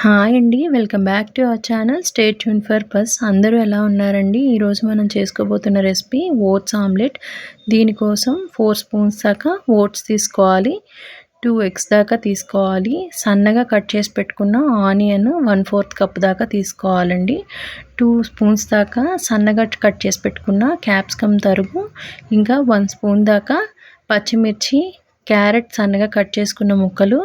Hi అండి welcome back to our channel. Stay tuned for us. అందరూ ఎలా ఉన్నారండి? ఈరోజు మనం చేసుకోబోతున్న రెసిపీ ఓట్స్ ఆమ్లెట్. దీనికోసం ఫోర్ స్పూన్స్ దాకా ఓట్స్ తీసుకోవాలి. టూ ఎగ్స్ దాకా తీసుకోవాలి. సన్నగా కట్ చేసి పెట్టుకున్న ఆనియన్ వన్ ఫోర్త్ కప్ దాకా తీసుకోవాలండి. టూ స్పూన్స్ దాకా సన్నగా కట్ చేసి పెట్టుకున్న క్యాప్సికమ్ తరుగు. ఇంకా వన్ స్పూన్ దాకా పచ్చిమిర్చి క్యారెట్ సన్నగా కట్ చేసుకున్న ముక్కలు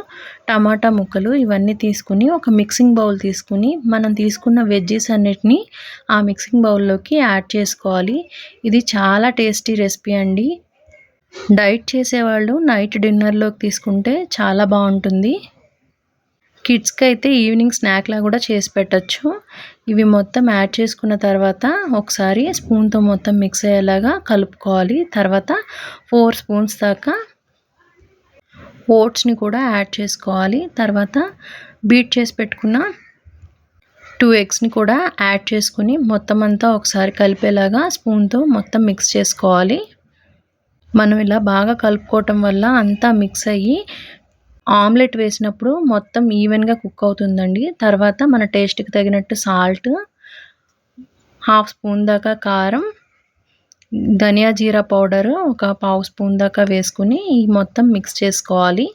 టమాటా ముక్కలు ఇవన్నీ తీసుకుని ఒక మిక్సింగ్ బౌల్ తీసుకుని మనం తీసుకున్న వెజ్జెస్ అన్నిటినీ ఆ మిక్సింగ్ బౌల్లోకి యాడ్ చేసుకోవాలి. ఇది చాలా టేస్టీ రెసిపీ అండి. డైట్ చేసేవాళ్ళు నైట్ డిన్నర్లోకి తీసుకుంటే చాలా బాగుంటుంది. కిడ్స్కి అయితే ఈవినింగ్ స్నాక్లా కూడా చేసి పెట్టచ్చు. ఇవి మొత్తం యాడ్ చేసుకున్న తర్వాత ఒకసారి స్పూన్తో మొత్తం మిక్స్ అయ్యేలాగా కలుపుకోవాలి. తర్వాత ఫోర్ స్పూన్స్ దాకా ఓట్స్ని కూడా యాడ్ చేసుకోవాలి. తర్వాత బీట్ చేసి పెట్టుకున్న టూ ఎగ్స్ని కూడా యాడ్ చేసుకుని మొత్తం అంతా ఒకసారి కలిపేలాగా స్పూన్తో మొత్తం మిక్స్ చేసుకోవాలి. మనం ఇలా బాగా కలుపుకోవటం వల్ల అంతా మిక్స్ అయ్యి ఆమ్లెట్ వేసినప్పుడు మొత్తం ఈవెన్గా కుక్ అవుతుందండి. తర్వాత మన టేస్ట్కి తగినట్టు సాల్ట్ హాఫ్ స్పూన్ దాకా కారం ధనియా జీరా పౌడర్ ఒక పావు స్పూన్ దాకా వేసుకుని మొత్తం మిక్స్ చేసుకోవాలి.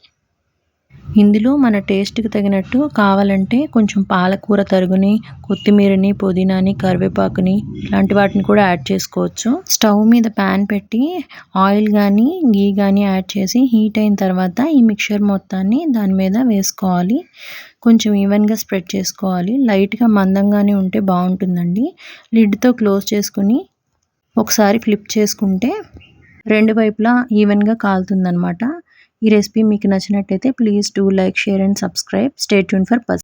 ఇందులో మన టేస్ట్కి తగినట్టు కావాలంటే కొంచెం పాలకూర తరుగుని కొత్తిమీరని పుదీనాని కరివేపాకుని ఇలాంటి వాటిని కూడా యాడ్ చేసుకోవచ్చు. స్టవ్ మీద ప్యాన్ పెట్టి ఆయిల్ కానీ గీ కానీ యాడ్ చేసి హీట్ అయిన తర్వాత ఈ మిక్చర్ మొత్తాన్ని దాని మీద వేసుకోవాలి. కొంచెం ఈవెన్గా స్ప్రెడ్ చేసుకోవాలి. లైట్గా మందంగానే ఉంటే బాగుంటుందండి. లిడ్తో క్లోజ్ చేసుకుని ఒకసారి ఫ్లిప్ చేసుకుంటే రెండు వైపులా ఈవెన్గా కాలుతుందనమాట ఈ రెసిపీ మీకు నచ్చినట్టయితే please do like share and subscribe. Stay tuned for purse